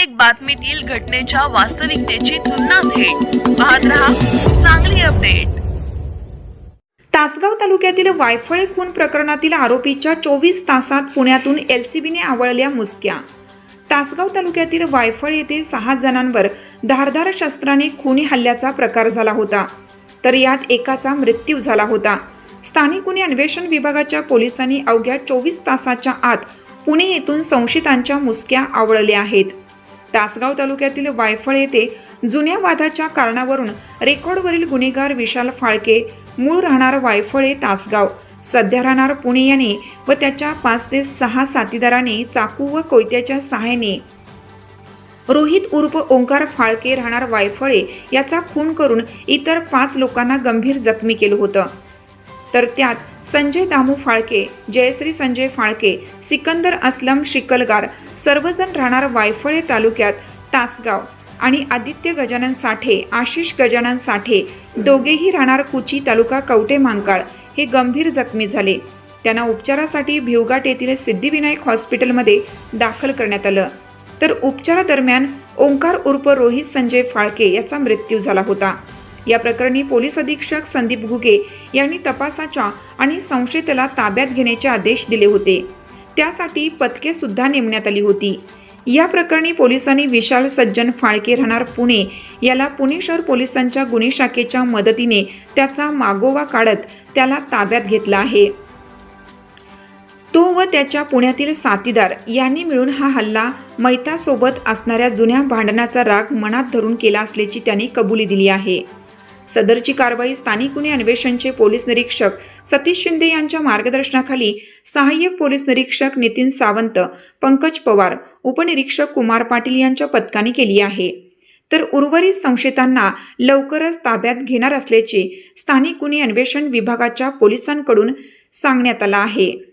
प्रत्येक बातमीतील घटनेच्या वास्तविकतेची तुलना थेट. पाहत रहा चांगली अपडेट तासगाव तालुक्यातील वायफळे खून प्रकरणातील आरोपीच्या चोवीस तासात पुण्यातून एलसीबीने आवळल्या मुसक्या. तासगाव तालुक्यातील वायफळ येथे सहा जणांवर धारदार शस्त्राने खुनी हल्ल्याचा प्रकार झाला होता. तर यात एकाचा मृत्यू झाला होता. स्थानिक गुन्हे अन्वेषण विभागाच्या पोलिसांनी अवघ्या चोवीस तासाच्या आत पुणे येथून संशयितांच्या मुसक्या आवळल्या आहेत. तासगाव तालुक्यातील वायफळ येथे जुन्या वादाच्या कारणावरून रेकॉर्डवरील गुन्हेगार विशाल फाळके मूळ राहणार वायफळे तासगाव. सध्या राहणार पुणे याने व त्याच्या पाच ते सहा साथीदाराने चाकू व कोयत्याच्या सहाय्याने. रोहित उर्फ ओंकार फाळके राहणार वायफळे याचा खून करून इतर पाच लोकांना गंभीर जखमी केलं होतं. तर त्यात संजय दामू फाळके जयश्री संजय फाळके सिकंदर असलम शिकलगार सर्वजण राहणार वायफळे तालुक्यात तासगाव. आणि आदित्य गजानन साठे आशिष गजानन साठे दोघेही राहणार कुची तालुका कवटे मांकाळ. हे गंभीर जखमी झाले. त्यांना उपचारासाठी भिवघाट येथील सिद्धिविनायक हॉस्पिटलमध्ये दाखल करण्यात आलं. तर उपचारादरम्यान ओंकार उर्फ रोहित संजय फाळके याचा मृत्यू झाला होता. या प्रकरणी पोलीस अधीक्षक संदीप घुगे यांनी तपासाच्या आणि संशयिताला ताब्यात घेण्याचे आदेश दिले होते. त्यासाठी पथके सुद्धा नेमण्यात आली होती. या प्रकरणी पोलिसांनी विशाल सज्जन फाळके राहणार पुणे याला पुणे शहर पोलिसांच्या गुन्हे शाखेच्या मदतीने त्याचा मागोवा काढत त्याला ताब्यात घेतला आहे. तो व त्याच्या पुण्यातील साथीदार यांनी मिळून हा हल्ला मैतासोबत असणाऱ्या जुन्या भांडणाचा राग मनात धरून केला असल्याची त्यांनी कबुली दिली आहे. सदरची कारवाई स्थानिक गुन्हे अन्वेषणचे पोलीस निरीक्षक सतीश शिंदे यांच्या मार्गदर्शनाखाली सहाय्यक पोलीस निरीक्षक नितीन सावंत पंकज पवार उपनिरीक्षक कुमार पाटील यांच्या पथकाने केली आहे. तर उर्वरित संशयितांना लवकरच ताब्यात घेणार असल्याचे स्थानिक गुन्हे अन्वेषण विभागाच्या पोलिसांकडून सांगण्यात आलं आहे.